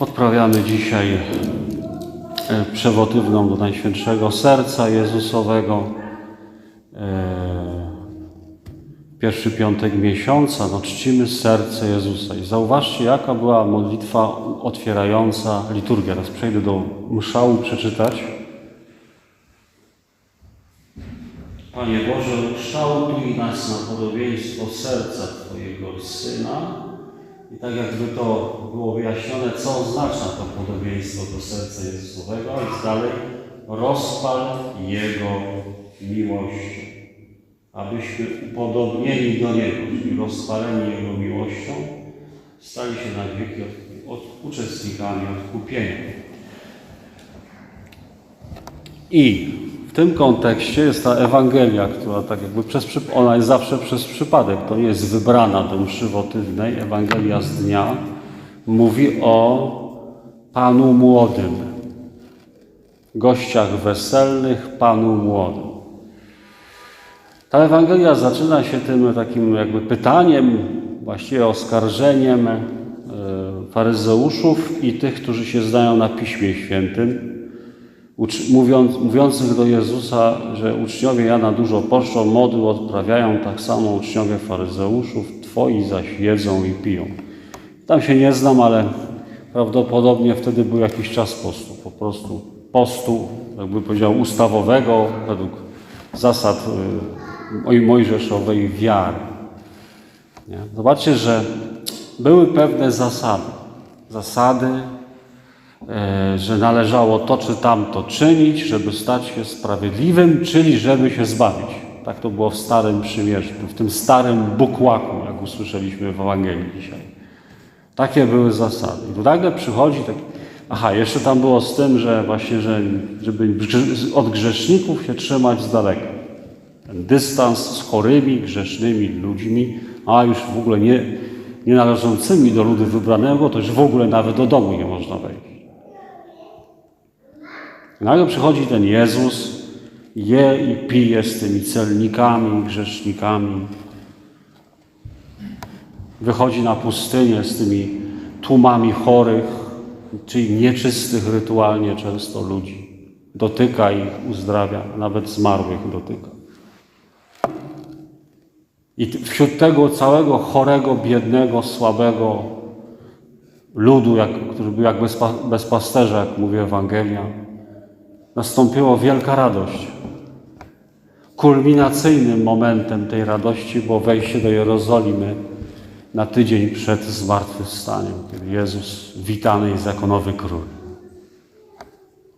Odprawiamy dzisiaj e, przewodywną do Najświętszego Serca Jezusowego. E, Pierwszy piątek miesiąca, no czcimy serce Jezusa. I zauważcie, jaka była modlitwa otwierająca liturgię. Teraz przejdę do mszału przeczytać. Panie Boże, kształtuj nas na podobieństwo serca Twojego Syna. I tak jakby to było wyjaśnione, co oznacza to podobieństwo do serca Jezusowego, a dalej rozpal Jego miłością, abyśmy upodobnieni do Niego, czyli rozpaleni Jego miłością, stali się na wieki od, od, uczestnikami odkupienia. I tym kontekście jest ta Ewangelia, która tak jakby przez, ona jest zawsze przez przypadek, to nie jest wybrana do mszy wotywnej. Ewangelia z dnia mówi o Panu Młodym, gościach weselnych, Panu Młodym. Ta Ewangelia zaczyna się tym takim jakby pytaniem, właściwie oskarżeniem e, faryzeuszów i tych, którzy się znają na Piśmie Świętym, mówiąc, mówiących do Jezusa, że uczniowie Jana dużo poszczą, modły odprawiają, tak samo uczniowie faryzeuszów, twoi zaś jedzą i piją. Tam się nie znam, ale prawdopodobnie wtedy był jakiś czas postu, po prostu postu, jakby powiedział, ustawowego, według zasad y, moj- mojżeszowej wiary. Nie? Zobaczcie, że były pewne zasady. Zasady, że należało to czy tamto czynić, żeby stać się sprawiedliwym, czyli żeby się zbawić. Tak to było w Starym Przymierzu, w tym starym bukłaku, jak usłyszeliśmy w Ewangelii dzisiaj. Takie były zasady. I tu nagle przychodzi taki... Aha, jeszcze tam było z tym, że właśnie, że żeby od grzeszników się trzymać z daleka. Ten dystans z chorymi, grzesznymi ludźmi, a już w ogóle nie, nie należącymi do ludu wybranego, to już w ogóle nawet do domu nie można wejść. Nagle przychodzi ten Jezus, je i pije z tymi celnikami, grzesznikami. Wychodzi na pustynię z tymi tłumami chorych, czyli nieczystych rytualnie często ludzi. Dotyka ich, uzdrawia, nawet zmarłych dotyka. I wśród tego całego chorego, biednego, słabego ludu, jak, który był jak bez, bez pasterza, jak mówi Ewangelia, nastąpiła wielka radość. Kulminacyjnym momentem tej radości było wejście do Jerozolimy na tydzień przed zmartwychwstaniem, kiedy Jezus witany jest jako nowy król.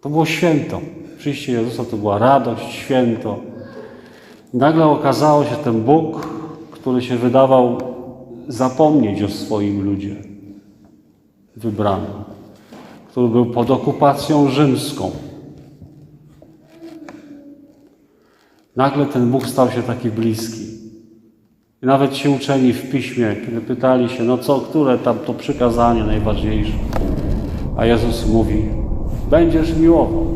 To było święto. Przyjście Jezusa to była radość, święto. Nagle okazało się ten Bóg, który się wydawał zapomnieć o swoim ludzie wybranym, który był pod okupacją rzymską. Nagle ten Bóg stał się taki bliski. I nawet ci uczeni w piśmie, kiedy pytali się, no co, które tam to przykazanie najważniejsze? A Jezus mówi, będziesz miłował.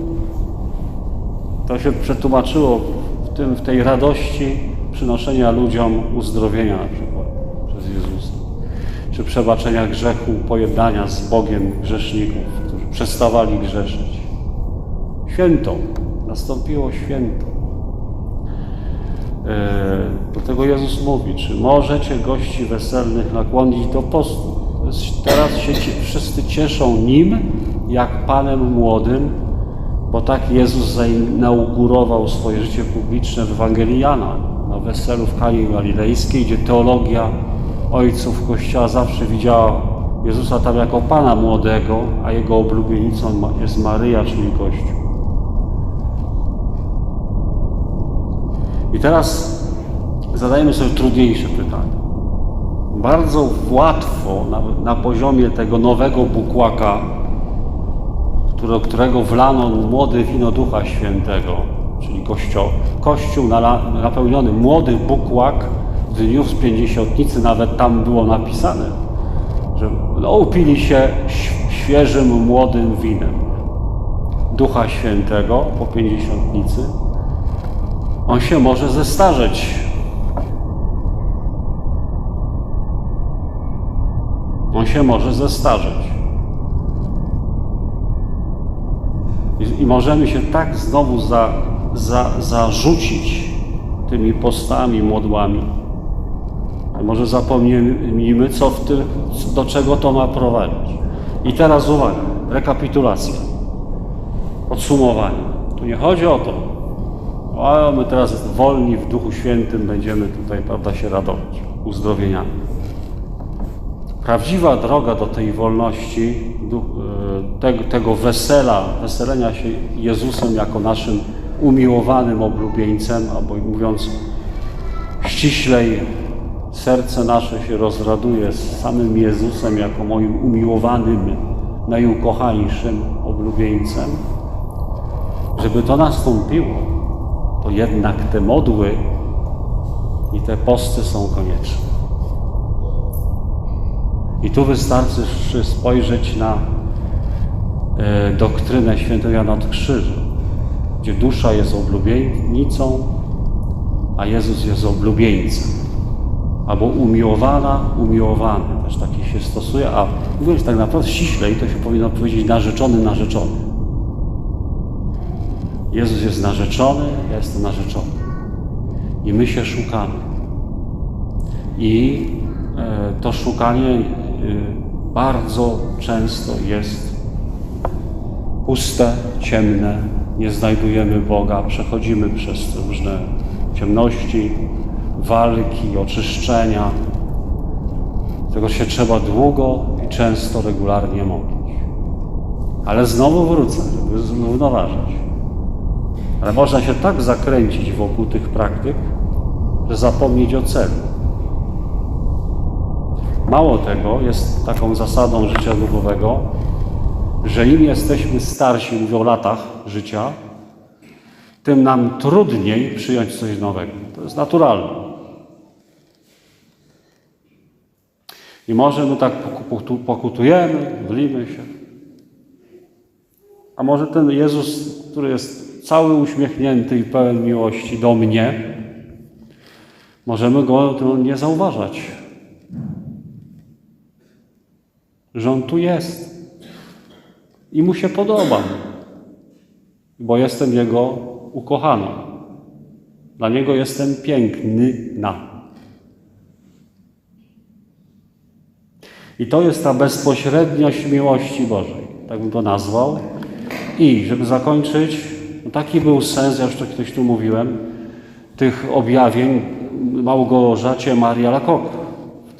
To się przetłumaczyło w, tym, w tej radości przynoszenia ludziom uzdrowienia na przykład przez Jezusa. Czy przebaczenia grzechu, pojednania z Bogiem grzeszników, którzy przestawali grzeszyć. Święto. Nastąpiło święto. E, Dlatego Jezus mówi, czy możecie gości weselnych nakłonić do postu. Teraz się wszyscy cieszą Nim, jak Panem młodym, bo tak Jezus zainaugurował swoje życie publiczne w Ewangelii Jana, na weselu w Kani Galilejskiej, gdzie teologia ojców Kościoła zawsze widziała Jezusa tam jako Pana młodego, a Jego oblubienicą jest Maryja, czyli Kościół. I teraz zadajmy sobie trudniejsze pytanie. Bardzo łatwo na, na poziomie tego nowego bukłaka, które, którego wlano młode wino Ducha Świętego, czyli kościół, kościół napełniony młody bukłak w dniu z pięćdziesiątnicy, nawet tam było napisane, że no, upili się świeżym, młodym winem Ducha Świętego po pięćdziesiątnicy, on się może zestarzeć. On się może zestarzeć. i możemy się tak znowu za, za, zarzucić tymi postami, modłami. że Może zapomnimy, co w tym, do czego to ma prowadzić. I teraz uwaga, rekapitulacja, podsumowanie. Tu nie chodzi o to, o, my teraz wolni w Duchu Świętym będziemy tutaj, prawda, się radować uzdrowieniami. Prawdziwa droga do tej wolności, e, tego wesela, weselenia się Jezusem jako naszym umiłowanym oblubieńcem, albo mówiąc ściślej, serce nasze się rozraduje z samym Jezusem jako moim umiłowanym, najukochańszym oblubieńcem. Żeby to nastąpiło, to jednak te modły i te posty są konieczne. I tu wystarczy spojrzeć na e, doktrynę świętego Jana od Krzyża, gdzie dusza jest oblubienicą, a Jezus jest oblubieńcem. Albo umiłowana, umiłowany, też taki się stosuje, a mówiąc tak naprawdę ściślej, to się powinno powiedzieć narzeczony, narzeczony. Jezus jest narzeczony, ja jestem narzeczony. I my się szukamy. I e, to szukanie e, bardzo często jest puste, ciemne, nie znajdujemy Boga, przechodzimy przez różne ciemności, walki, oczyszczenia. Tego się trzeba długo i często, regularnie modlić. Ale znowu wrócę, żeby zrównoważyć. Ale można się tak zakręcić wokół tych praktyk, że zapomnieć o celu. Mało tego, jest taką zasadą życia duchowego, że im jesteśmy starsi, mówią o latach życia, tym nam trudniej przyjąć coś nowego. To jest naturalne. I może my tak pokutu- pokutujemy, modlimy się. A może ten Jezus, który jest cały uśmiechnięty i pełen miłości do mnie, możemy go nie zauważać. Że on tu jest i mu się podoba, bo jestem jego ukochaną. Dla niego jestem piękny na. I to jest ta bezpośredniość miłości Bożej, tak bym to nazwał. I żeby zakończyć, no taki był sens, ja już to kiedyś tu mówiłem, tych objawień Małgorzacie Maria Lakok.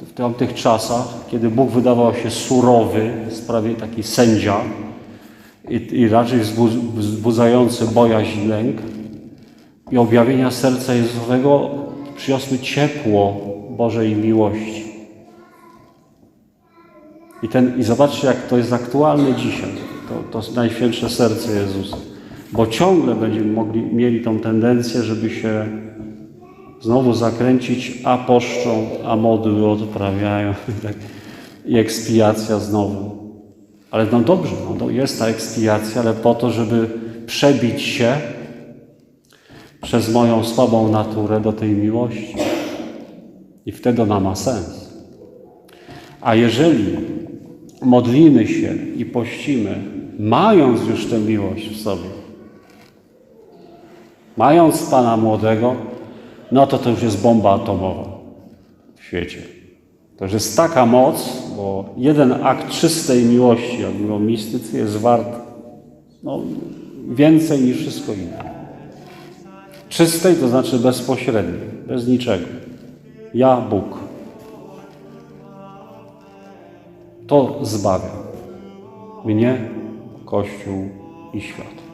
W tamtych czasach, kiedy Bóg wydawał się surowy, sprawie taki sędzia i, i raczej wzbu- wzbudzający bojaźń lęk, i objawienia serca Jezusowego przyniosły ciepło Bożej miłości. I, ten, I zobaczcie, jak to jest aktualne dzisiaj, to, to najświętsze serce Jezusa. Bo ciągle będziemy mogli, mieli tą tendencję, żeby się znowu zakręcić, a poszczą, a modły odprawiają. tak. I ekspiacja znowu. Ale no dobrze, no, jest ta ekspiacja, ale po to, żeby przebić się przez moją słabą naturę do tej miłości. I wtedy ona ma sens. A jeżeli modlimy się i pościmy, mając już tę miłość w sobie, mając Pana młodego, no to to już jest bomba atomowa w świecie. To już jest taka moc, bo jeden akt czystej miłości, jak mówią mistycy, jest wart no, więcej niż wszystko inne. Czystej to znaczy bezpośredniej, bez niczego. Ja, Bóg. To zbawia mnie, Kościół i świat.